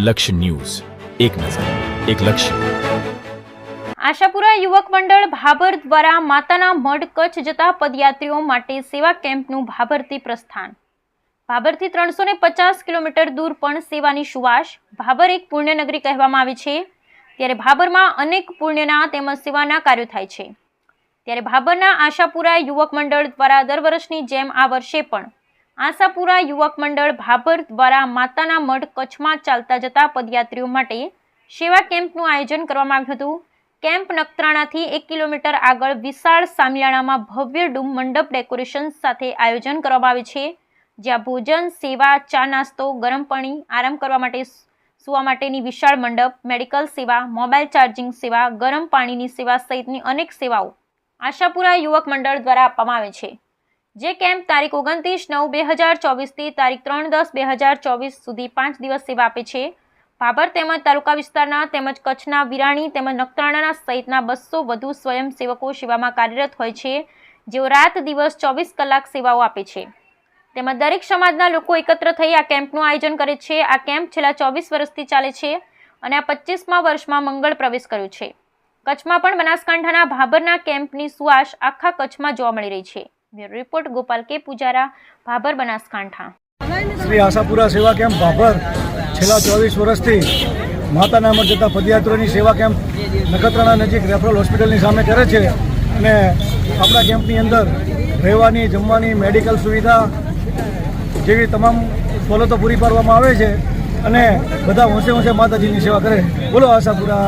લક્ષ્ય ન્યૂઝ. એક નજર, એક લક્ષ્ય. આશાપુરા યુવક મંડળ ભાભર દ્વારા માતાના મઢ કચ્છ જતા પદયાત્રીઓ માટે સેવા કેમ્પનું ભાભરથી પ્રસ્થાન. ભાભરથી ત્રણસો ને પચાસ કિલોમીટર દૂર પણ સેવાની સુવાસ ભાભર એક પુણ્યનગરી કહેવામાં આવે છે. ત્યારે ભાભરમાં અનેક પુણ્યના તેમજ સેવાના કાર્યો થાય છે. ત્યારે ભાભરના આશાપુરા યુવક મંડળ દ્વારા દર વર્ષની જેમ આ વર્ષે પણ આશાપુરા યુવક મંડળ ભાભર દ્વારા માતાના મઢ કચ્છમાં ચાલતા જતા પદયાત્રીઓ માટે સેવા કેમ્પનું આયોજન કરવામાં આવ્યું હતું. કેમ્પ નખત્રાણાથી એક કિલોમીટર આગળ વિશાળ સામિયાણામાં ભવ્ય ડૂમ મંડપ ડેકોરેશન સાથે આયોજન કરવામાં આવે છે. જ્યાં ભોજન, સેવા, ચા નાસ્તો, ગરમ પાણી, આરામ કરવા માટે સુવા માટેની વિશાળ મંડપ, મેડિકલ સેવા, મોબાઈલ ચાર્જિંગ સેવા, ગરમ પાણીની સેવા સહિતની અનેક સેવાઓ આશાપુરા યુવક મંડળ દ્વારા આપવામાં આવે છે. જે કેમ્પ તારીખ ઓગણત્રીસ નવ બે હજાર ચોવીસથી તારીખ ત્રણ દસ બે હજાર ચોવીસ સુધી પાંચ દિવસ સેવા આપે છે. ભાભર તેમજ તાલુકા વિસ્તારના તેમજ કચ્છના વિરાણી તેમજ નખત્રાણાના સહિતના બસો વધુ સ્વયંસેવકો સેવામાં કાર્યરત હોય છે, જેઓ રાત દિવસ ચોવીસ કલાક સેવાઓ આપે છે. તેમજ દરેક સમાજના લોકો એકત્ર થઈ આ કેમ્પનું આયોજન કરે છે. આ કેમ્પ છેલ્લા ચોવીસ વર્ષથી ચાલે છે અને આ પચીસમા વર્ષમાં મંગળ પ્રવેશ કર્યો છે. કચ્છમાં પણ બનાસકાંઠાના ભાભરના કેમ્પની સુવાસ આખા કચ્છમાં જોવા મળી રહી છે. બ્યુરો રિપોર્ટ, ગોપાલ કે પૂજારા, ભાભર બનાસકાંઠા. શ્રી આશાપુરા સેવા કેમ્પ, ભાભર. છેલ્લા ચોવીસ વર્ષથી માતાના અમર જતા પદયાત્રીઓની સેવા કેમ્પ નખત્રાણા નજીક રેફરલ હોસ્પિટલની સામે કરે છે અને આપણા કેમ્પની અંદર રહેવાની, જમવાની, મેડિકલ સુવિધા જેવી તમામ સવલતો પૂરી પાડવામાં આવે છે અને બધા હોંશે હોંશે માતાજીની સેવા કરે. બોલો આશાપુરા.